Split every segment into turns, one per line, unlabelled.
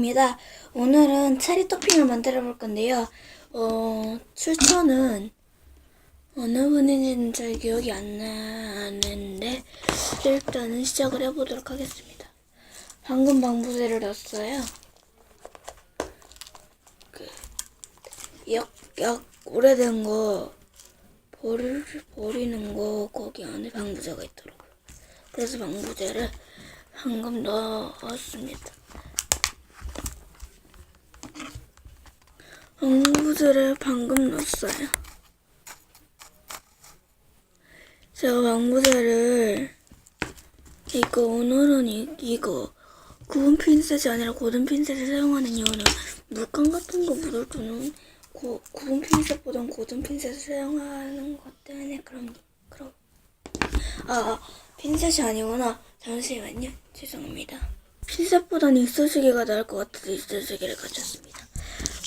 입니다. 오늘은 체리 토핑을 만들어 볼 건데요. 어, 출처는 어느 분인지는 잘 기억이 안 나는데 일단은 시작을 해보도록 하겠습니다. 방금 방부제를 넣었어요. 그, 약, 약 오래된 거 버릴, 버리는 거 거기 안에 방부제가 있더라고요. 그래서 방부제를 방금 넣었습니다. 방부제를 방금 넣었어요. 제가 방부제를 이거 오늘은 이, 이거 구운 핀셋이 아니라 고든 핀셋을 사용하는 이유는 물감 같은 거 묻을 때는 고, 구운 핀셋보단 고든 핀셋을 사용하는 것 때문에 그런 그럼 아, 아 핀셋이 아니구나. 잠시만요. 죄송합니다. 핀셋보단 이쑤시개가 나을 것 같아서 이쑤시개를 가졌습니다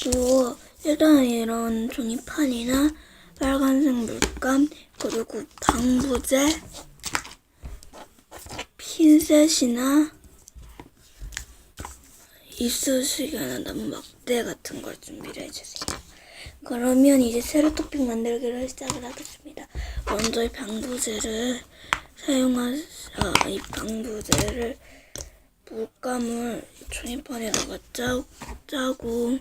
그리고 일단 이런 종이판이나 빨간색 물감 그리고 방부제 핀셋이나 이쑤시개나 나무 막대 같은 걸 준비를 해주세요. 그러면 이제 세로 토핑 만들기를 시작을 하겠습니다. 먼저 이 방부제를 사용하, 아, 이 방부제를 물감을 종이판에다가 짜, 짜고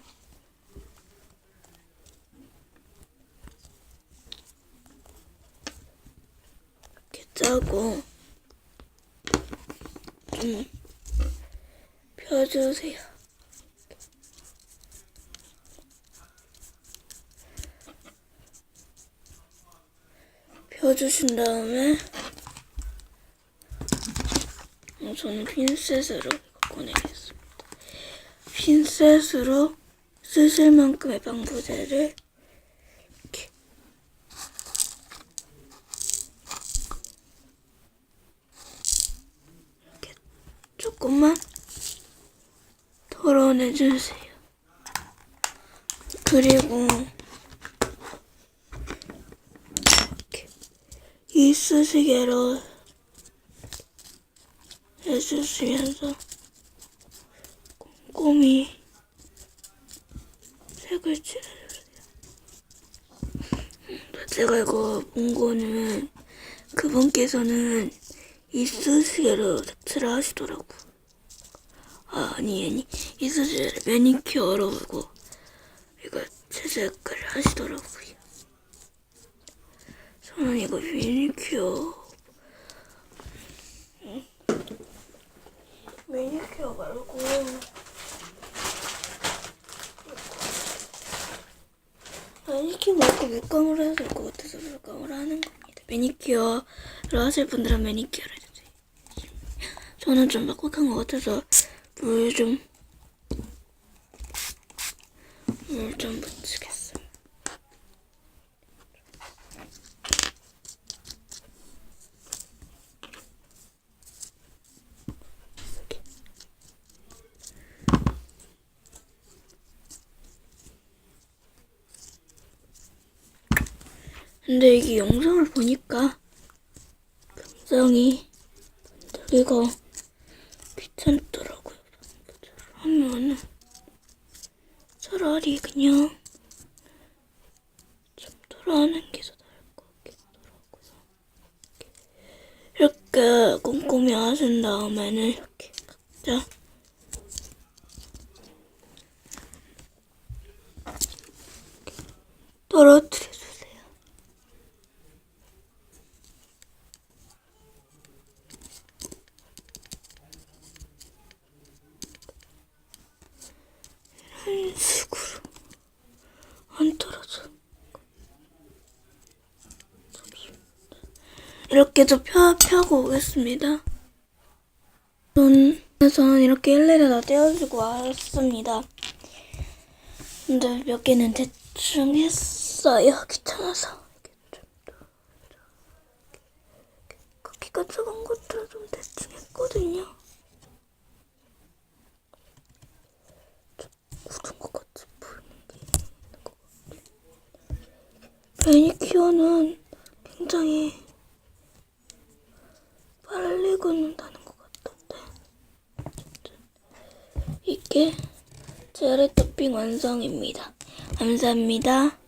이렇게 짜고 좀 펴주세요. 펴주신 다음에 어, 저는 핀셋으로 꺼내겠습니다. 핀셋으로 쓰실 만큼의 방부제를 이렇게 이렇게 조금만 덜어내주세요. 그리고 이렇게 이쑤시개로 해주시면서 꼼꼼히 색을 칠해주세요. 제가 이거 본 거는 그분께서는 이쑤시개로 색칠을 하시더라고. 아, 아니, 아니. 이쑤시개를 매니큐어로 하고 이거 채색을 하시더라고요. 저는 이거 매니큐어 매니큐어 말고 매니큐어 말고 물감을 해야 될 것 같아서 물감을 하는 겁니다. 매니큐어를 하실 분들은 매니큐어를 해주세요. 저는 좀 빡빡한 것 같아서 물 좀 물 좀 묻히겠습니다. 근데 이게 영상을 보니까 굉장히 만들기가 귀찮더라고요. 하면은 차라리 그냥 좀 돌아오는 게 더 나을 것 같긴 하더라고요. 이렇게 꼼꼼히 하신 다음에는 이렇게 각자 떨어뜨려 주세요. 이런 식으로 안 떨어져. 이렇게 좀 펴, 펴고 오겠습니다. 저는, 저는 이렇게 일일이 다 떼어주고 왔습니다. 근데 몇 개는 대충 했어요. 귀찮아서. 크기가 작은 것들은 좀 대충 했거든요. 좀 굳은 것 같이 보이는 게 있는 것 같아요. 매니큐어는 굉장히 빨리 굳는다는 것 같던데 이게 체리 토핑 완성입니다. 감사합니다.